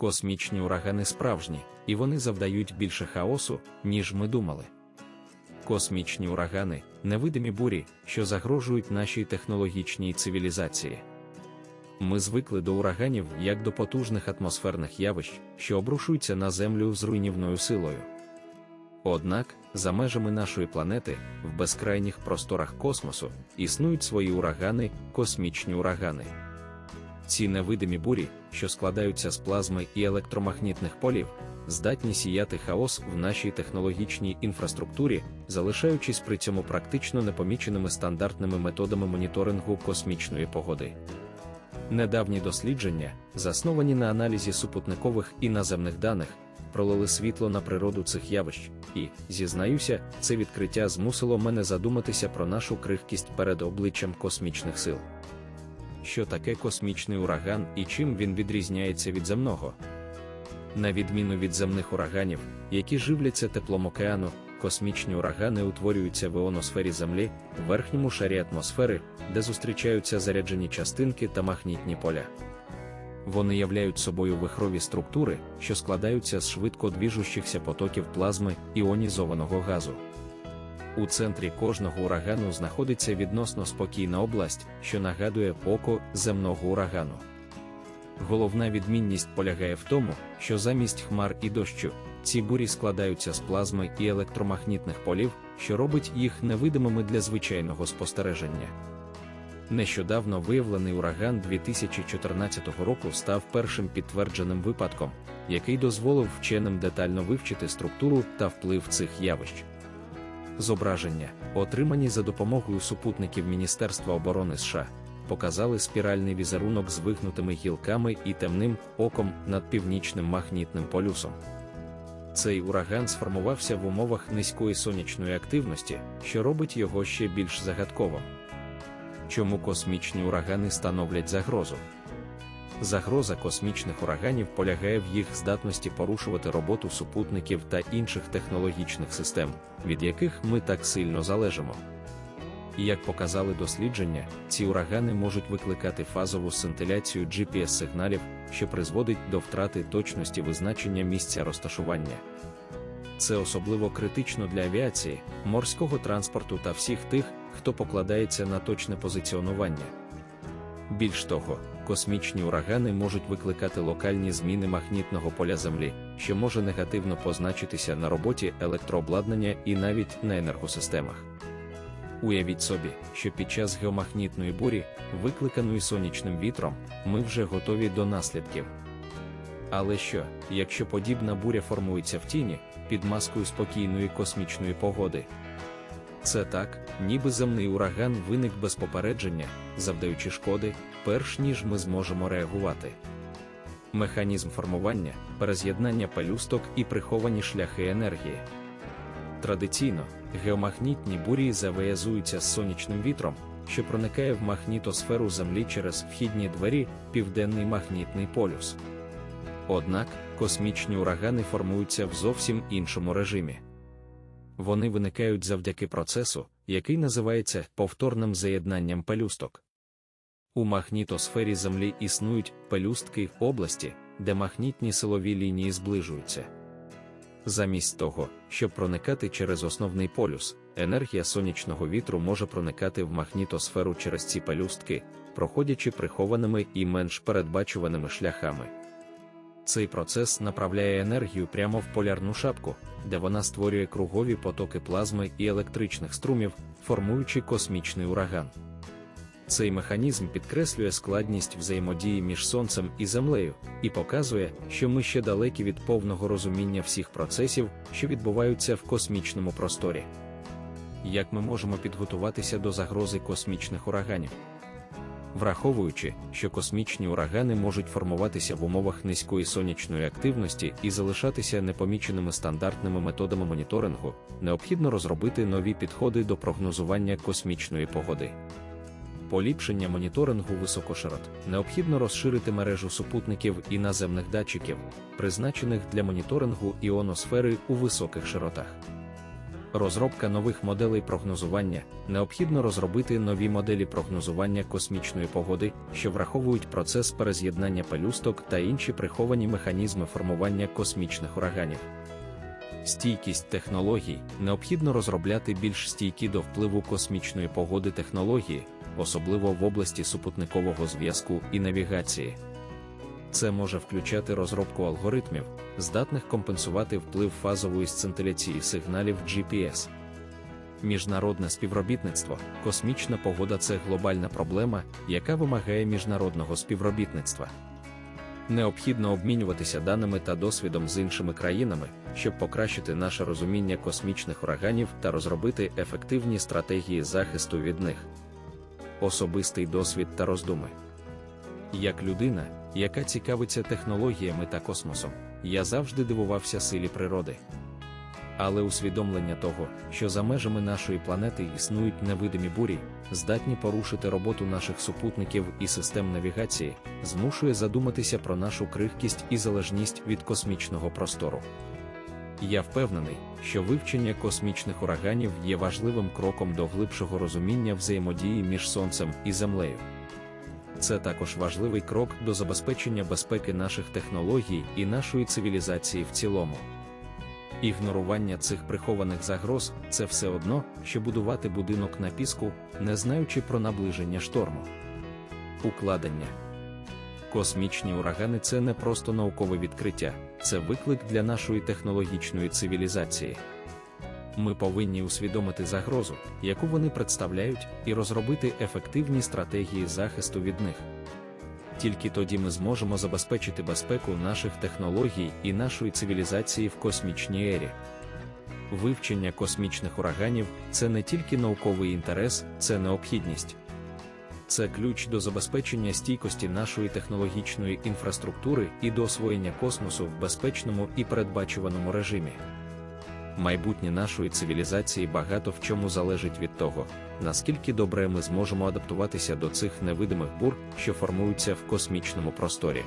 Космічні урагани справжні, і вони завдають більше хаосу, ніж ми думали. Космічні урагани невидимі бурі, що загрожують нашій технологічній цивілізації. Ми звикли до ураганів як до потужних атмосферних явищ, що обрушуються на Землю з руйнівною силою. Однак, за межами нашої планети, в безкрайніх просторах космосу, існують свої урагани, космічні урагани. Ці невидимі бурі, що складаються з плазми і електромагнітних полів, здатні сіяти хаос в нашій технологічній інфраструктурі, залишаючись при цьому практично непоміченими стандартними методами моніторингу космічної погоди. Недавні дослідження, засновані на аналізі супутникових і наземних даних, пролили світло на природу цих явищ, і, зізнаюся, це відкриття змусило мене задуматися про нашу крихкість перед обличчям космічних сил. Що таке космічний ураган і чим він відрізняється від земного? На відміну від земних ураганів, які живляться теплом океану, космічні урагани утворюються в іоносфері Землі, в верхньому шарі атмосфери, де зустрічаються заряджені частинки та магнітні поля. Вони являють собою вихрові структури, що складаються з швидко двіжущихся потоків плазми іонізованого газу. У центрі кожного урагану знаходиться відносно спокійна область, що нагадує око земного урагану. Головна відмінність полягає в тому, що замість хмар і дощу ці бурі складаються з плазми і електромагнітних полів, що робить їх невидимими для звичайного спостереження. Нещодавно виявлений ураган 2014 року став першим підтвердженим випадком, який дозволив вченим детально вивчити структуру та вплив цих явищ. Зображення, отримані за допомогою супутників Міністерства оборони США, показали спіральний візерунок з вигнутими гілками і темним оком над північним магнітним полюсом. Цей ураган сформувався в умовах низької сонячної активності, що робить його ще більш загадковим. Чому космічні урагани становлять загрозу? Загроза космічних ураганів полягає в їх здатності порушувати роботу супутників та інших технологічних систем, від яких ми так сильно залежимо. Як показали дослідження, ці урагани можуть викликати фазову сцинтиляцію GPS-сигналів, що призводить до втрати точності визначення місця розташування. Це особливо критично для авіації, морського транспорту та всіх тих, хто покладається на точне позиціонування. Більш того, космічні урагани можуть викликати локальні зміни магнітного поля Землі, що може негативно позначитися на роботі електрообладнання і навіть на енергосистемах. Уявіть собі, що під час геомагнітної бурі, викликаної сонячним вітром, ми вже готові до наслідків. Але що, якщо подібна буря формується в тіні, під маскою спокійної космічної погоди? Це так, ніби земний ураган виник без попередження, завдаючи шкоди, перш ніж ми зможемо реагувати. Механізм формування, перез'єднання пелюсток і приховані шляхи енергії. Традиційно, геомагнітні бурі завиязуються з сонячним вітром, що проникає в магнітосферу Землі через вхідні двері, південний магнітний полюс. Однак космічні урагани формуються в зовсім іншому режимі. Вони виникають завдяки процесу, який називається повторним заєднанням пелюсток. У магнітосфері Землі існують пелюстки в області, де магнітні силові лінії зближуються. Замість того, щоб проникати через основний полюс, енергія сонячного вітру може проникати в магнітосферу через ці пелюстки, проходячи прихованими і менш передбачуваними шляхами. Цей процес направляє енергію прямо в полярну шапку, де вона створює кругові потоки плазми і електричних струмів, формуючи космічний ураган. Цей механізм підкреслює складність взаємодії між сонцем і землею і показує, що ми ще далекі від повного розуміння всіх процесів, що відбуваються в космічному просторі. Як ми можемо підготуватися до загрози космічних ураганів? Враховуючи, що космічні урагани можуть формуватися в умовах низької сонячної активності і залишатися непоміченими стандартними методами моніторингу, необхідно розробити нові підходи до прогнозування космічної погоди. Поліпшення моніторингу високоширот необхідно розширити мережу супутників і наземних датчиків, призначених для моніторингу іоносфери у високих широтах. Розробка нових моделей прогнозування необхідно розробити нові моделі прогнозування космічної погоди, що враховують процес перез'єднання пелюсток та інші приховані механізми формування космічних ураганів. Стійкість технологій необхідно розробляти більш стійкі до впливу космічної погоди технології, особливо в області супутникового зв'язку і навігації. Це може включати розробку алгоритмів, здатних компенсувати вплив фазової сцинтиляції сигналів GPS. Міжнародне співробітництво, космічна погода це глобальна проблема, яка вимагає міжнародного співробітництва. Необхідно обмінюватися даними та досвідом з іншими країнами, щоб покращити наше розуміння космічних ураганів та розробити ефективні стратегії захисту від них. Особистий досвід та роздуми. Як людина, яка цікавиться технологіями та космосом, я завжди дивувався силі природи. Але усвідомлення того, що за межами нашої планети існують невидимі бурі, здатні порушити роботу наших супутників і систем навігації, змушує задуматися про нашу крихкість і залежність від космічного простору. Я впевнений, що вивчення космічних ураганів є важливим кроком до глибшого розуміння взаємодії між Сонцем і Землею. Це також важливий крок до забезпечення безпеки наших технологій і нашої цивілізації в цілому. Ігнорування цих прихованих загроз це все одно, що будувати будинок на піску, не знаючи про наближення шторму. Укладення Космічні урагани це не просто наукове відкриття, це виклик для нашої технологічної цивілізації. Ми повинні усвідомити загрозу, яку вони представляють, і розробити ефективні стратегії захисту від них. Тільки тоді ми зможемо забезпечити безпеку наших технологій і нашої цивілізації в космічній ері. Вивчення космічних ураганів це не тільки науковий інтерес, це необхідність. Це ключ до забезпечення стійкості нашої технологічної інфраструктури і до освоєння космосу в безпечному і передбачуваному режимі. Майбутнє нашої цивілізації багато в чому залежить від того, наскільки добре ми зможемо адаптуватися до цих невидимих бур, що формуються в космічному просторі.